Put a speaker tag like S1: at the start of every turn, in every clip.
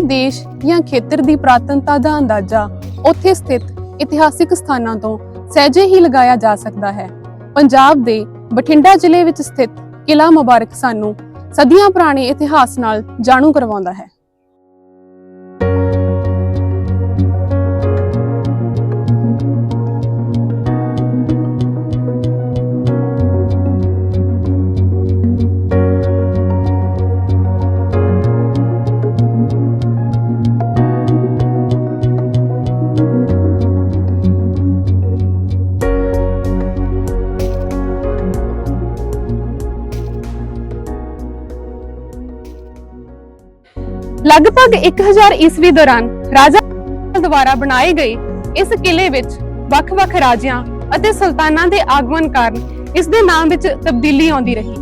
S1: ਵੀ ਦੇਸ਼ ਜਾਂ ਖੇਤਰ ਦੀ ਪ੍ਰਾਤਨਤਾ ਦਾ ਅੰਦਾਜ਼ਾ ਉੱਥੇ ਸਥਿਤ ਇਤਿਹਾਸਿਕ ਸਥਾਨਾਂ ਤੋਂ ਸਹਿਜੇ ਹੀ ਲਗਾਇਆ ਜਾ ਸਕਦਾ ਹੈ। ਪੰਜਾਬ ਦੇ ਬਠਿੰਡਾ ਜ਼ਿਲ੍ਹੇ ਵਿੱਚ ਸਥਿਤ ਕਿਲਾ ਮੁਬਾਰਕ ਸਾਨੂੰ ਸਦੀਆਂ ਪੁਰਾਣੇ ਇਤਿਹਾਸ ਨਾਲ ਜਾਣੂ ਕਰਵਾਉਂਦਾ ਹੈ। ਲਗਭਗ 1000 ਈਸਵੀ ਦੌਰਾਨ ਰਾਜਾ ਦੁਆਰਾ ਬਣਾਏ ਗਏ ਇਸ ਕਿਲੇ ਵਿੱਚ ਵੱਖ-ਵੱਖ ਰਾਜਿਆਂ ਅਤੇ ਸੁਲਤਾਨਾਂ ਦੇ ਆਗਮਨ ਕਾਰਨ ਇਸ ਦੇ ਨਾਮ ਵਿੱਚ ਤਬਦੀਲੀ ਆਉਂਦੀ ਰਹੀ।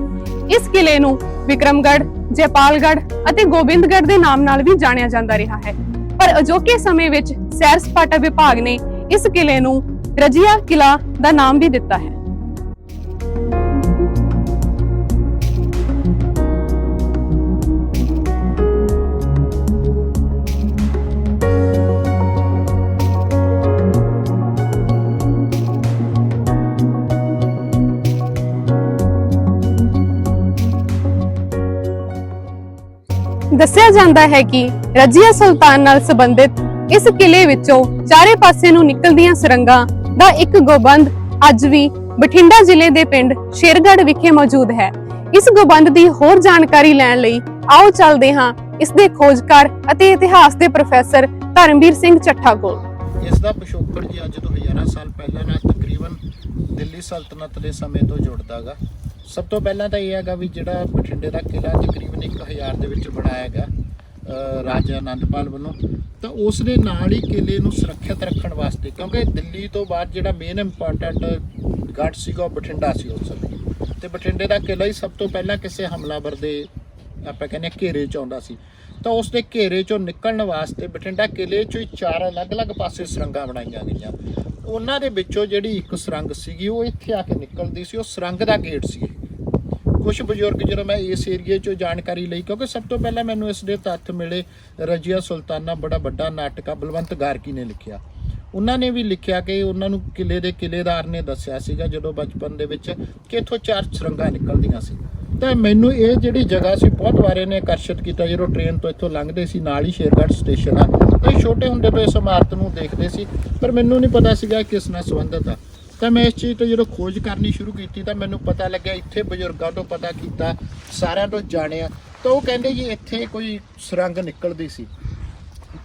S1: ਇਸ ਕਿਲੇ ਨੂੰ ਵਿਕਰਮਗੜ੍ਹ, ਜੈਪਾਲਗੜ੍ਹ ਅਤੇ ਗੋਬਿੰਦਗੜ੍ਹ ਦੇ ਨਾਮ ਨਾਲ ਵੀ ਜਾਣਿਆ ਜਾਂਦਾ ਰਿਹਾ ਹੈ। ਪਰ ਅਜੋਕੇ ਸਮੇਂ ਵਿੱਚ ਸੈਰ ਸਪਾਟਾ ਵਿਭਾਗ ਨੇ ਇਸ ਕਿਲੇ ਨੂੰ ਰਜੀਆ ਕਿਲਾ ਦਾ ਨਾਮ ਵੀ ਦਿੱਤਾ ਹੈ। ਦੱਸਿਆ ਜਾਂਦਾ ਹੈ ਕਿ ਰਜੀਆ ਸੁਲਤਾਨ ਨਾਲ ਸੰਬੰਧਿਤ ਇਸ ਕਿਲੇ ਵਿੱਚੋਂ ਚਾਰੇ ਪਾਸੇ ਨੂੰ ਨਿਕਲਦੀਆਂ ਸੁਰੰਗਾਂ ਦਾ ਇੱਕ ਗੋਬੰਦ ਅੱਜ ਵੀ ਬਠਿੰਡਾ ਜ਼ਿਲ੍ਹੇ ਦੇ ਪਿੰਡ ਸ਼ੇਰਗੜ੍ਹ ਵਿਖੇ ਮੌਜੂਦ ਹੈ। ਇਸ ਗੋਬੰਦ ਦੀ ਹੋਰ ਜਾਣਕਾਰੀ ਲੈਣ ਲਈ ਆਓ ਚੱਲਦੇ ਹਾਂ ਇਸ ਦੇ ਖੋਜਕਾਰ ਅਤੇ ਇਤਿਹਾਸ ਦੇ ਪ੍ਰੋਫੈਸਰ ਧਰਮਵੀਰ ਸਿੰਘ ਚੱਠਾ ਕੋਲ।
S2: ਇਸ ਦਾ ਪਿਛੋਕੜ ਜੀ ਅੱਜ ਤੋਂ ਹਜ਼ਾਰਾਂ ਸਾਲ ਪਹਿਲਾਂ ਨਾਲ ਤਕਰੀਬਨ ਦਿੱਲੀ ਸਲਤਨਤ ਦੇ ਸਮੇਂ ਤੋਂ ਜੁੜਦਾਗਾ ਸਭ ਤੋਂ ਪਹਿਲਾਂ ਤਾਂ ਇਹ ਹੈਗਾ ਵੀ ਜਿਹੜਾ ਬਠਿੰਡੇ ਦਾ ਕਿਲਾ ਤਕਰੀਬਨ 1000 ਦੇ ਵਿੱਚ ਬਣਾਇਆ ਗਿਆ ਰਾਜਾ ਆਨੰਦਪਾਲ ਵੱਲੋਂ, ਤਾਂ ਉਸ ਦੇ ਨਾਲ ਹੀ ਕਿਲੇ ਨੂੰ ਸੁਰੱਖਿਅਤ ਰੱਖਣ ਵਾਸਤੇ, ਕਿਉਂਕਿ ਦਿੱਲੀ ਤੋਂ ਬਾਅਦ ਜਿਹੜਾ ਮੇਨ ਇੰਪੋਰਟੈਂਟ ਗੜ ਸੀਗਾ ਉਹ ਬਠਿੰਡਾ ਸੀ ਉਸ ਸਮੇਂ। ਤੇ ਬਠਿੰਡੇ ਦਾ ਕਿਲਾ ਹੀ ਸਭ ਤੋਂ ਪਹਿਲਾਂ ਕਿਸੇ ਹਮਲਾਵਰ ਦੇ ਆਪਾਂ ਕਹਿੰਦੇ ਹਾਂ ਘੇਰੇ ਚ ਆਉਂਦਾ ਸੀ। ਤਾਂ ਉਸ ਦੇ ਘੇਰੇ ਚੋਂ ਨਿਕਲਣ ਵਾਸਤੇ ਬਠਿੰਡਾ ਕਿਲੇ ਚੋਂ ਹੀ ਚਾਰ ਅਲੱਗ-ਅਲੱਗ ਪਾਸੇ ਸੁਰੰਗਾਂ ਬਣਾਈਆਂ ਗਈਆਂ। ਉਹਨਾਂ ਦੇ ਵਿੱਚੋਂ ਜਿਹੜੀ ਇੱਕ ਸੁਰੰਗ ਸੀਗੀ, ਉਹ ਇੱਥੇ ਆ ਕੇ ਨਿਕਲਦੀ ਸੀ, ਉਹ ਸੁਰੰਗ ਦਾ ਗੇਟ ਸੀ। ਕੁਝ ਬਜ਼ੁਰਗ ਜਦੋਂ ਮੈਂ ਇਸ ਏਰੀਏ ਚੋਂ ਜਾਣਕਾਰੀ ਲਈ, ਕਿਉਂਕਿ ਸਭ ਤੋਂ ਪਹਿਲਾਂ ਮੈਨੂੰ ਇਸ ਦੇ ਤੱਥ ਮਿਲੇ ਰਜੀਆ ਸੁਲਤਾਨਾ, ਬੜਾ ਵੱਡਾ ਨਾਟਕ ਆ, ਬਲਵੰਤ ਗਾਰਕੀ ਨੇ ਲਿਖਿਆ। ਉਹਨਾਂ ਨੇ ਵੀ ਲਿਖਿਆ ਕਿ ਉਹਨਾਂ ਨੂੰ ਕਿਲੇ ਦੇ ਕਿਲੇਦਾਰ ਨੇ ਦੱਸਿਆ ਸੀਗਾ, ਜਦੋਂ ਬਚਪਨ ਦੇ ਵਿੱਚ ਕਿ ਇੱਥੋਂ ਚਾਰ ਸੁਰੰਗਾਂ ਨਿਕਲਦੀਆਂ ਸੀ। ਤਾਂ ਮੈਨੂੰ ਇਹ ਜਿਹੜੀ ਜਗ੍ਹਾ ਸੀ, ਬਹੁਤ ਵਾਰੇ ਨੇ ਆਕਰਸ਼ਿਤ ਕੀਤਾ, ਜਦੋਂ ਟ੍ਰੇਨ ਤੋਂ ਇੱਥੋਂ ਲੰਘਦੇ ਸੀ, ਨਾਲ ਹੀ ਸ਼ੇਰਗੜ੍ਹ ਸਟੇਸ਼ਨ ਆ। ਇਹ ਛੋਟੇ ਹੁੰਦੇ ਤੋਂ ਇਸ ਇਮਾਰਤ ਨੂੰ ਦੇਖਦੇ ਸੀ, ਪਰ ਮੈਨੂੰ ਨਹੀਂ ਪਤਾ ਸੀਗਾ ਕਿਸ ਨਾਲ ਸੰਬੰਧਿਤ ਆ। ਤਾਂ ਮੈਂ ਇਸ ਚੀਜ਼ ਤੋਂ ਜਦੋਂ ਖੋਜ ਕਰਨੀ ਸ਼ੁਰੂ ਕੀਤੀ ਤਾਂ ਮੈਨੂੰ ਪਤਾ ਲੱਗਿਆ ਇੱਥੇ ਬਜ਼ੁਰਗਾਂ ਤੋਂ ਪਤਾ ਕੀਤਾ, ਸਾਰਿਆਂ ਤੋਂ ਜਾਣਿਆ। ਤਾਂ ਉਹ ਕਹਿੰਦੇ ਜੀ ਇੱਥੇ ਕੋਈ ਸੁਰੰਗ ਨਿਕਲਦੀ ਸੀ।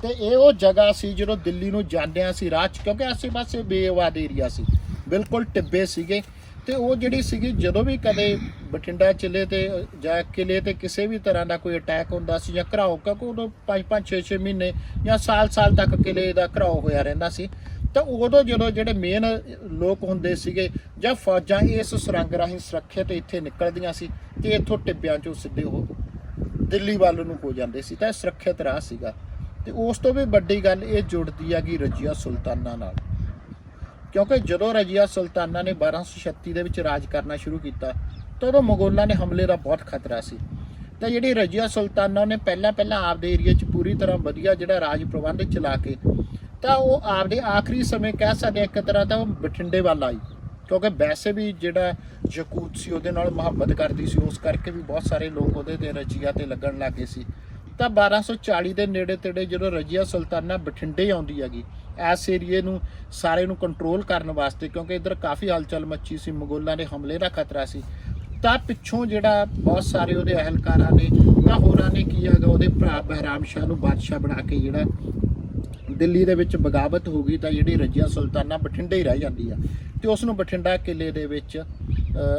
S2: ਤੇ ਇਹ ਉਹ ਜਗ੍ਹਾ ਸੀ ਜਦੋਂ ਦਿੱਲੀ ਨੂੰ ਜਾਂਦਿਆਂ ਸੀ ਰਾਹ 'ਚ, ਕਿਉਂਕਿ ਆਸੇ-ਪਾਸੇ ਬੇਆਬਾਦ ਏਰੀਆ ਸੀ। ਬਿਲਕੁਲ ਟਿੱਬੇ ਸੀਗੇ। ਤੇ ਉਹ ਜਿਹੜੀ ਸੀਗੀ, ਜਦੋਂ ਵੀ ਕਦੇ ਬਠਿੰਡਾ ਜ਼ਿਲ੍ਹੇ ਤੇ ਜਾਂ ਕਿਲੇ ਤੇ ਕਿਸੇ ਵੀ ਤਰ੍ਹਾਂ ਦਾ ਕੋਈ ਅਟੈਕ ਹੁੰਦਾ ਸੀ ਜਾਂ ਘਰਾਓ, ਕਿਉਂਕਿ ਉਦੋਂ 5-5 6-6 ਮਹੀਨੇ ਜਾਂ ਸਾਲ-ਸਾਲ ਤੱਕ ਕਿਲੇ ਦਾ ਘਰਾਓ ਹੋਇਆ ਰਹਿੰਦਾ ਸੀ। ਤਾਂ ਉਦੋਂ ਜਦੋਂ ਜਿਹੜੇ ਮੇਨ ਲੋਕ ਹੁੰਦੇ ਸੀਗੇ ਜਾਂ ਫੌਜਾਂ ਇਸ ਸੁਰੰਗ ਰਾਹੀਂ ਸੁਰੱਖਿਅਤ ਇੱਥੇ ਨਿਕਲਦੀਆਂ ਸੀ ਤੇ ਇੱਥੋਂ ਟਿੱਬਿਆਂ 'ਚੋਂ ਸਿੱਧੇ ਉਹ ਦਿੱਲੀ ਵੱਲ ਨੂੰ ਹੋ ਜਾਂਦੇ ਸੀ, ਤਾਂ ਇਹ ਸੁਰੱਖਿਅਤ ਰਾਹ ਸੀਗਾ। ਤੇ ਉਸ ਤੋਂ ਵੀ ਵੱਡੀ ਗੱਲ ਇਹ ਜੁੜਦੀ ਹੈਗੀ ਰਜੀਆ ਸੁਲਤਾਨਾ ਨਾਲ। ਕਿਉਂਕਿ ਜਦੋਂ ਰਜੀਆ ਸੁਲਤਾਨਾ ਨੇ 1236 ਦੇ ਵਿੱਚ ਰਾਜ ਕਰਨਾ ਸ਼ੁਰੂ ਕੀਤਾ ਤਾਂ ਉਦੋਂ ਮੁਗਲਾਂ ਨੇ ਹਮਲੇ ਦਾ ਬਹੁਤ ਖਤਰਾ ਸੀ। ਤਾਂ ਜਿਹੜੀ ਰਜੀਆ ਸੁਲਤਾਨਾ ਨੇ ਪਹਿਲਾਂ ਪਹਿਲਾਂ ਆਪਦੇ ਏਰੀਆ 'ਚ ਪੂਰੀ ਤਰ੍ਹਾਂ ਵਧੀਆ ਜਿਹੜਾ ਰਾਜ ਪ੍ਰਬੰਧ ਚਲਾ ਕੇ ਤਾਂ ਉਹ ਆਪਦੇ ਆਖਰੀ ਸਮੇਂ ਕਹਿ ਸਕਦੇ ਇੱਕ ਤਰ੍ਹਾਂ ਤਾਂ ਉਹ ਬਠਿੰਡੇ ਵੱਲ ਆਈ। ਕਿਉਂਕਿ ਵੈਸੇ ਵੀ ਜਿਹੜਾ ਯਕੂਤ ਸੀ, ਉਹਦੇ ਨਾਲ ਮੁਹੱਬਤ ਕਰਦੀ ਸੀ, ਉਸ ਕਰਕੇ ਵੀ ਬਹੁਤ ਸਾਰੇ ਲੋਕ ਉਹਦੇ ਤੇ ਰਜੀਆ ਤੇ ਲੱਗਣ ਲੱਗੇ ਸੀ। ਤਾਂ 1240 ਦੇ ਨੇੜੇ ਤੇੜੇ ਜਦੋਂ ਰਜੀਆ ਸੁਲਤਾਨਾ ਬਠਿੰਡੇ ਆਉਂਦੀ ਹੈਗੀ, ਇਸ ਏਰੀਏ ਨੂੰ ਸਾਰੇ ਨੂੰ ਕੰਟਰੋਲ ਕਰਨ ਵਾਸਤੇ, ਕਿਉਂਕਿ ਇੱਧਰ ਕਾਫੀ ਹਲਚਲ ਮੱਚੀ ਸੀ, ਮੁਗਲਾਂ ਦੇ ਹਮਲੇ ਦਾ ਖਤਰਾ ਸੀ। ਤਾਂ ਪਿੱਛੋਂ ਜਿਹੜਾ ਬਹੁਤ ਸਾਰੇ ਉਹਦੇ ਅਹਲਕਾਰਾਂ ਨੇ, ਤਾਂ ਹੋਰਾਂ ਨੇ ਕੀ ਹੈਗਾ, ਉਹਦੇ ਭਰਾ ਬਹਿਰਾਮ ਸ਼ਾਹ ਨੂੰ ਬਾਦਸ਼ਾਹ ਬਣਾ ਕੇ ਜਿਹੜਾ ਦਿੱਲੀ ਦੇ ਵਿੱਚ ਬਗਾਵਤ ਹੋ ਗਈ ਤਾਂ ਜਿਹੜੀ ਰਜੀਆ ਸੁਲਤਾਨਾ ਬਠਿੰਡੇ ਹੀ ਰਹਿ ਜਾਂਦੀ ਆ ਤੇ ਉਸ ਨੂੰ ਬਠਿੰਡਾ ਕਿਲੇ ਦੇ ਵਿੱਚ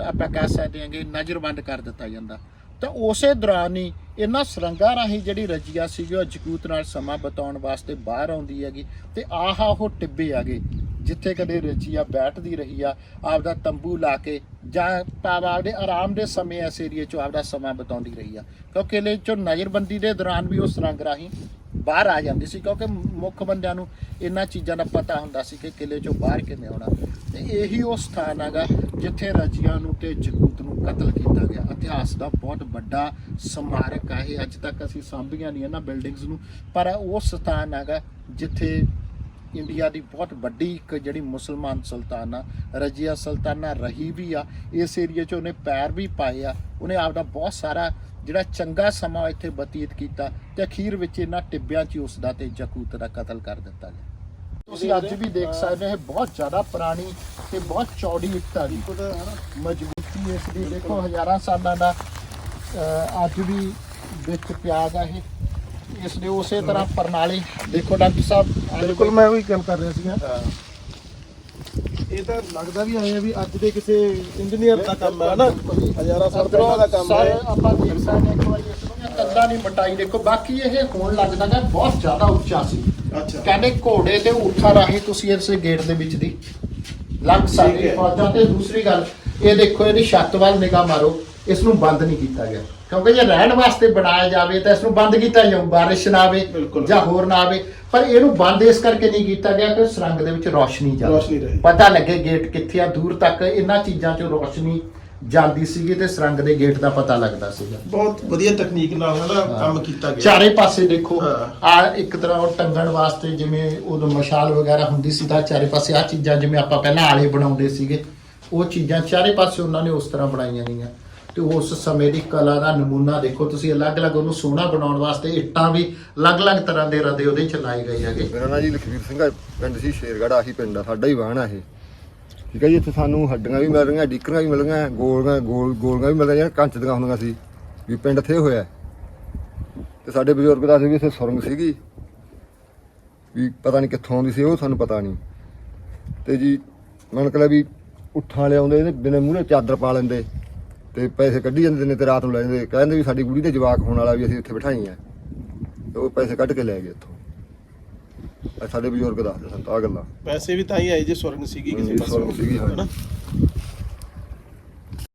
S2: ਆਪਾਂ ਕਹਿ ਸਕਦੇ ਹਾਂਗੇ ਨਜ਼ਰਬੰਦ ਕਰ ਦਿੱਤਾ ਜਾਂਦਾ। ਤਾਂ ਉਸੇ ਦੌਰਾਨ ਹੀ ਇਹਨਾਂ ਸੁਰੰਗਾਂ ਰਾਹੀਂ ਜਿਹੜੀ ਰਜੀਆ ਸੀਗੀ, ਉਹ ਜਕੂਤ ਨਾਲ ਸਮਾਂ ਬਿਤਾਉਣ ਵਾਸਤੇ ਬਾਹਰ ਆਉਂਦੀ ਹੈਗੀ ਤੇ ਆਹਾ ਉਹ ਟਿੱਬੇ ਆਗੇ ਜਿੱਥੇ ਕਦੇ ਰਜੀਆ ਬੈਠਦੀ ਰਹੀ ਆ, ਆਪਦਾ ਤੰਬੂ ਲਾ ਕੇ ਜਾਂ ਭਾਵ ਆਪਦੇ ਆਰਾਮ ਦੇ ਸਮੇਂ ਇਸ ਏਰੀਏ 'ਚ ਆਪਦਾ ਸਮਾਂ ਬਿਤਾਉਂਦੀ ਰਹੀ ਆ। ਕਿਉਂਕਿ ਕਿਲੇ 'ਚੋਂ ਨਜ਼ਰਬੰਦੀ ਦੇ ਦੌਰਾਨ ਵੀ ਉਹ ਸੁਰੰਗ ਰਾਹੀਂ ਬਾਹਰ ਆ ਜਾਂਦੀ ਸੀ ਕਿਉਂਕਿ ਮੁੱਖ ਬੰਦਿਆਂ ਨੂੰ ਇਹਨਾਂ ਚੀਜ਼ਾਂ ਦਾ ਪਤਾ ਹੁੰਦਾ ਸੀ ਕਿ ਕਿਲੇ ਚੋਂ ਬਾਹਰ ਕਿਵੇਂ ਆਉਣਾ। ਤੇ ਇਹੀ ਉਹ ਸਥਾਨ ਹੈਗਾ ਜਿੱਥੇ ਰਜੀਆਂ ਨੂੰ ਤੇ ਜਗੂਤ ਨੂੰ ਕਤਲ ਕੀਤਾ ਗਿਆ। ਇਤਿਹਾਸ ਦਾ ਬਹੁਤ ਵੱਡਾ ਸਮਾਰਕ ਹੈ ਇਹ। ਅੱਜ ਤੱਕ ਅਸੀਂ ਸਾਂਭੀਆਂ ਨਹੀਂ ਇਹਨਾਂ ਬਿਲਡਿੰਗਸ ਨੂੰ। ਪਰ ਉਹ ਸਥਾਨ ਹੈਗਾ ਜਿੱਥੇ ਇੰਡੀਆ ਦੀ ਬਹੁਤ ਵੱਡੀ ਇੱਕ ਜਿਹੜੀ ਮੁਸਲਮਾਨ ਸੁਲਤਾਨਾ ਰਜੀਆ ਸੁਲਤਾਨਾ ਰਹੀ ਵੀ ਆ ਇਸ ਏਰੀਆ 'ਚ ਉਹਨੇ ਪੈਰ ਵੀ ਪਾਏ ਆ ਉਹਨੇ ਆਪਦਾ ਬਹੁਤ ਸਾਰਾ ਜਿਹੜਾ ਚੰਗਾ ਸਮਾਂ ਇੱਥੇ ਬਤੀਤ ਕੀਤਾ ਤੇ ਅਖੀਰ ਵਿੱਚ ਇਹਨਾਂ ਟਿੱਬਿਆਂ 'ਚ ਉਸ ਦਾ ਤੇ ਜਕੂਤ ਦਾ ਕਤਲ ਕਰ ਦਿੱਤਾ ਗਿਆ। ਤੁਸੀਂ ਅੱਜ ਵੀ ਦੇਖ ਸਕਦੇ ਹੋ ਇਹ ਬਹੁਤ ਜ਼ਿਆਦਾ ਪੁਰਾਣੀ ਤੇ ਬਹੁਤ ਚੌੜੀ ਇੱਟ ਆ ਗਈ ਮਜ਼ਬੂਤੀ ਇਸ ਦੀ। ਦੇਖੋ ਹਜ਼ਾਰਾਂ ਸਾਲਾਂ ਦਾ ਅੱਜ ਵੀ ਵਿੱਚ ਪਿਆ ਗਾ ਇਹ। ਇਸ ਦੇ ਉਸੇ ਤਰ੍ਹਾਂ ਪ੍ਰਣਾਲੀ ਦੇਖੋ ਡਾਕਟਰ ਸਾਹਿਬ
S3: ਬਿਲਕੁਲ ਮੈਂ ਉਹੀ ਗੱਲ ਕਰ ਰਿਹਾ ਸੀਗਾ।
S2: ਹਾਂ।
S3: ਇਹ ਤਾਂ ਲੱਗਦਾ ਵੀ ਆਏ ਆ ਵੀ ਅੱਜ ਦੇ ਕਿਸੇ ਇੰਜੀਨੀਅਰ ਦਾ ਕੰਮ ਹੈ ਨਾ ਹਜ਼ਾਰਾਂ ਸਾਲ ਪਹਿਲਾਂ ਦਾ ਕੰਮ ਹੈ।
S2: ਆਪਾਂ ਦੇਖ ਸਕਦੇ ਹਾਂ ਇੱਕ ਵਾਰੀ ਇਸ ਨੂੰ ਕੰਦਾ ਨਹੀਂ ਮਟਾਈ ਦੇਖੋ ਬਾਕੀ ਇਹ ਹੋਣ ਲੱਗਦਾ ਗਾ ਬਹੁਤ ਜ਼ਿਆਦਾ ਉੱਚਾ ਸੀ।
S3: ਅੱਛਾ।
S2: ਕਹਿੰਦੇ ਘੋੜੇ ਤੇ ਊਠਾਂ ਰਾਹੀਂ ਤੁਸੀਂ ਇਸ ਗੇਟ ਦੇ ਵਿੱਚ ਦੀ ਲੱਗ
S3: ਠੀਕ
S2: ਸਕਦੇ
S3: ਹੈ।
S2: ਫੌਜਾਂ ਤੇ ਦੂਸਰੀ ਗੱਲ ਇਹ ਦੇਖੋ ਇਹਦੀ ਛੱਤ ਵੱਲ ਨਿਗਾਹ ਮਾਰੋ ਇਸ ਨੂੰ ਬੰਦ ਨਹੀਂ ਕੀਤਾ ਗਿਆ। ਕਿਉਂਕਿ ਜੇ ਰਹਿਣ ਵਾਸਤੇ ਬਣਾਇਆ ਜਾਵੇ ਤਾਂ ਇਸ ਨੂੰ ਬੰਦ ਕੀਤਾ ਜਾਊ ਬਾਰਿਸ਼ ਨਾ ਆਵੇ
S3: ਬਿਲਕੁਲ।
S2: ਜਾਂ ਹੋਰ ਨਾ ਆਵੇ ਪਰ ਇਹਨੂੰ ਬੰਦ ਇਸ ਕਰਕੇ ਨਹੀਂ ਕੀਤਾ ਗਿਆ ਕਿ ਸੁਰੰਗ ਦੇ ਵਿੱਚ ਰੋਸ਼ਨੀ ਜਾਵੇ
S3: ਰੋਸ਼ਨੀ ਰਹੇ।
S2: ਪਤਾ ਲੱਗੇ ਗੇਟ ਕਿੱਥੇ ਆ ਦੂਰ ਤੱਕ ਇਹਨਾਂ ਚੀਜ਼ਾਂ 'ਚੋਂ ਰੋਸ਼ਨੀ ਜਾਂਦੀ ਸੀਗੀ ਤੇ ਸੁਰੰਗ ਦੇ ਗੇਟ ਦਾ ਪਤਾ ਲੱਗਦਾ ਸੀਗਾ
S3: ਬਹੁਤ ਵਧੀਆ ਤਕਨੀਕ ਨਾਲ ਉਹਦਾ ਕੰਮ ਕੀਤਾ ਗਿਆ
S2: ਚਾਰੇ ਪਾਸੇ ਦੇਖੋ
S3: ਹਾਂ।
S2: ਆ ਇੱਕ ਤਰ੍ਹਾਂ ਉਹ ਟੰਗਣ ਵਾਸਤੇ ਜਿਵੇਂ ਉਦੋਂ ਮਸ਼ਾਲ ਵਗੈਰਾ ਹੁੰਦੀ ਸੀ ਤਾਂ ਚਾਰੇ ਪਾਸੇ ਆ ਚੀਜ਼ਾਂ ਜਿਵੇਂ ਆਪਾਂ ਪਹਿਲਾਂ ਆਲੇ ਬਣਾਉਂਦੇ ਸੀਗੇ ਉਹ ਚੀਜ਼ਾਂ ਚਾਰੇ ਪਾਸੇ ਉਹਨਾਂ ਨੇ ਉਸ ਤਰ੍ਹਾਂ ਬਣਾਈਆਂ ਗਈਆਂ ਤੇ ਉਸ ਸਮੇਂ ਦੀ ਕਲਾ ਦਾ ਨਮੂਨਾ ਦੇਖੋ, ਤੁਸੀਂ ਅਲੱਗ-ਅਲੱਗ ਉਹਨੂੰ ਸੋਹਣਾ ਬਣਾਉਣ ਵਾਸਤੇ ਇੱਟਾਂ ਵੀ ਅਲੱਗ-ਅਲੱਗ ਤਰ੍ਹਾਂ ਦੇ ਰਦੇ ਉਹਦੇ ਚ ਲਾਏ ਗਏ ਹੈਗੇ।
S4: ਮੇਰਾ ਨਾਂ ਜੀ ਲਖਵੀਰ ਸਿੰਘ ਆ, ਪਿੰਡ ਸੀ ਸ਼ੇਰਗੜ੍ਹ, ਆਹੀ ਪਿੰਡ ਆ, ਸਾਡਾ ਹੀ ਵਾਹਣ ਆ ਇਹ। ਠੀਕ ਹੈ ਜੀ, ਇੱਥੇ ਸਾਨੂੰ ਹੱਡੀਆਂ ਵੀ ਮਿਲ ਰਹੀਆਂ ਡਿੱਕਰਾਂ ਵੀ ਮਿਲ ਰਹੀਆਂ, ਗੋਲੀਆਂ, ਗੋਲ, ਗੋਲੀਆਂ ਵੀ ਮਿਲ ਰਹੀਆਂ, ਕੰਚ ਦੀਆਂ ਹੁੰਦੀਆਂ ਸੀ, ਵੀ ਪਿੰਡ ਥੇ ਹੋਇਆ। ਤੇ ਸਾਡੇ ਬਜ਼ੁਰਗ ਦਾ ਸੀ ਵੀ ਇੱਥੇ ਸੁਰੰਗ ਸੀਗੀ, ਵੀ ਪਤਾ ਨਹੀਂ ਕਿੱਥੋਂ ਆਉਂਦੀ ਸੀ ਉਹ, ਸਾਨੂੰ ਪਤਾ ਨਹੀਂ ਤੇ ਜੀ, ਮਨ ਕਲਾ ਵੀ ਉੱਠਾਂ ਲਿਆਉਂਦੇ ਆਉਂਦੇ ਇਹਦੇ ਬਿਨੇ ਮੂਹਰੇ ਚਾਦਰ ਪਾ ਲੈਂਦੇ। ਤੇ ਪੈਸੇ ਕੱਢੀ ਜਾਂਦੇ ਨੇ ਤੇ ਰਾਤ ਨੂੰ ਲੈ ਜਾਂਦੇ। ਕਹਿੰਦੇ ਵੀ ਸਾਡੀ ਕੁੜੀ ਦੇ ਜਵਾਕ ਹੋਣ ਵਾਲਾ ਵੀ ਅਸੀਂ ਇੱਥੇ ਬਿਠਾਈ ਆ। ਤੇ ਉਹ ਪੈਸੇ ਕੱਢ ਕੇ ਲੈ ਗਏ ਇੱਥੋਂ ਇਹ ਸਾਡੇ ਬਜ਼ੁਰਗ ਦੱਸਦੇ ਸਨ ਆਹ ਗੱਲਾਂ।
S3: ਪੈਸੇ ਵੀ ਤਾਂ ਹੀ ਆਏ ਜੇ ਸੁਰੰਗ ਸੀਗੀ ਕਿਸੇ ਪਾਸੇ।
S4: ਸੀਗੀ, ਹਾਂ।
S3: ਹਨਾ?